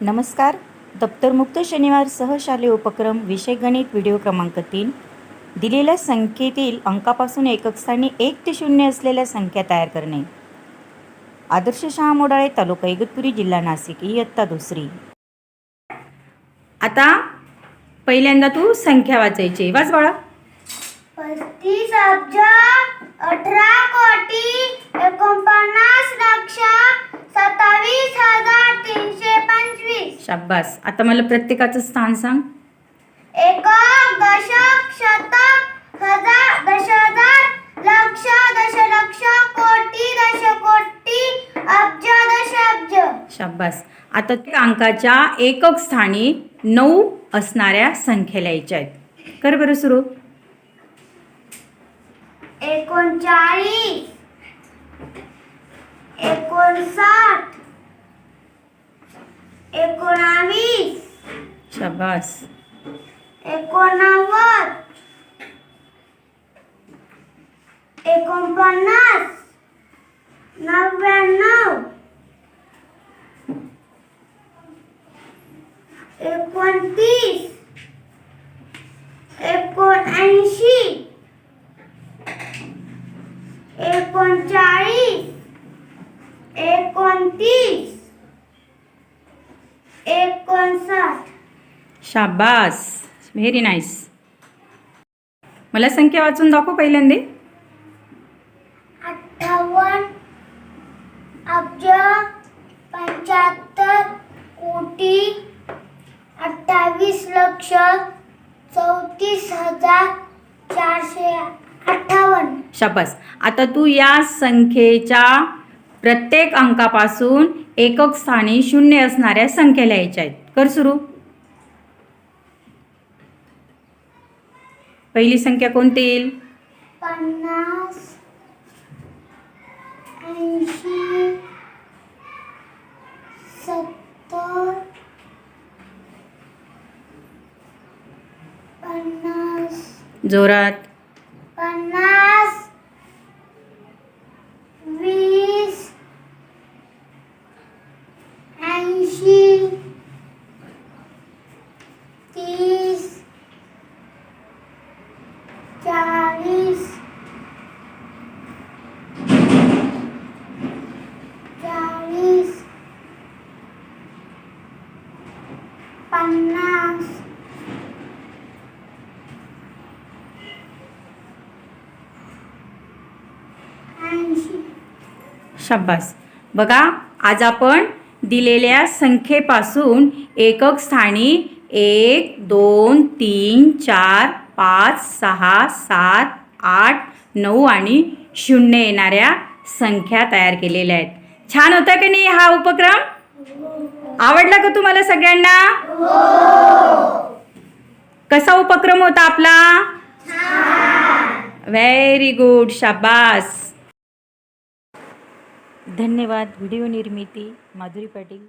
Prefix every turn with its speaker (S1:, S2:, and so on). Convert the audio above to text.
S1: नमस्कार. दप्तरमुक्त शनिवार सहशालेय उपक्रम विषय गणित व्हिडिओ क्रमांक तीन. दिलेल्या संख्येतील अंकापासून एकक स्थानी एक ते शून्य असलेल्या संख्या तयार करणे. आदर्श शहा मोडाळे तालुका इगतपुरी जिल्हा नाशिक इयत्ता दुसरी. आता पहिल्यांदा तू संख्या वाचायची वाच बाळा.
S2: पस्तीस अब्ज अठरा कोटी एकोणपन्नास लक्ष सत्तावीस हजार तीनशे पंचवीस
S1: शाब्बास आता मला प्रत्येकाचं स्थान सांग.
S2: एकक दशक शतक हजार दश हजार लक्ष दशलक्ष कोटी दशकोटी अब्ज.
S1: शाब्बास आता त्या अंकाच्या एकक स्थानी नऊ असणाऱ्या संख्या लिहायच्या आहेत कर बरं सुरू.
S2: एकोणचाळीस एकोणसाठ एकोणावीस
S1: शाबास
S2: एकोणनव्वद एकोणपन्नास नव्याण्णव एकोणतीस एकोणऐंशी एकोणचाळीस एकोणतीस
S1: शाबास. व्हेरी नाईस मला संख्या वाचून दाखव पहिल्यांदा.
S2: अठ्ठावन्न अब्ज पंच्याहत्तर कोटी अठ्ठावीस लक्ष चौतीस हजार चारशे अठ्ठावन्न.
S1: शाबास. आता तू या संख्येच्या प्रत्येक अंकापासून एकक स्थानी शून्य असणाऱ्या संख्या लिहायच्या आहेत. कर सुरू. पहिली संख्या कोणती येईल?
S2: पन्नास ऐंशी सत्तर पन्नास.
S1: जोरात.
S2: पन्नास. ऐंशी
S1: बघा आज आपण दिलेल्या संख्येपासून एकक स्थानी एक दोन तीन चार पाच सहा सात आठ नऊ आणि शून्य येणाऱ्या संख्या तयार केलेल्या आहेत. छान होता की नाही हा उपक्रम? आवडला का तुम्हाला सगळ्यांना? कसा उपक्रम होता आपला? व्हेरी गुड शाबास. धन्यवाद व्हिडिओ निर्मिती माधुरी पाटील.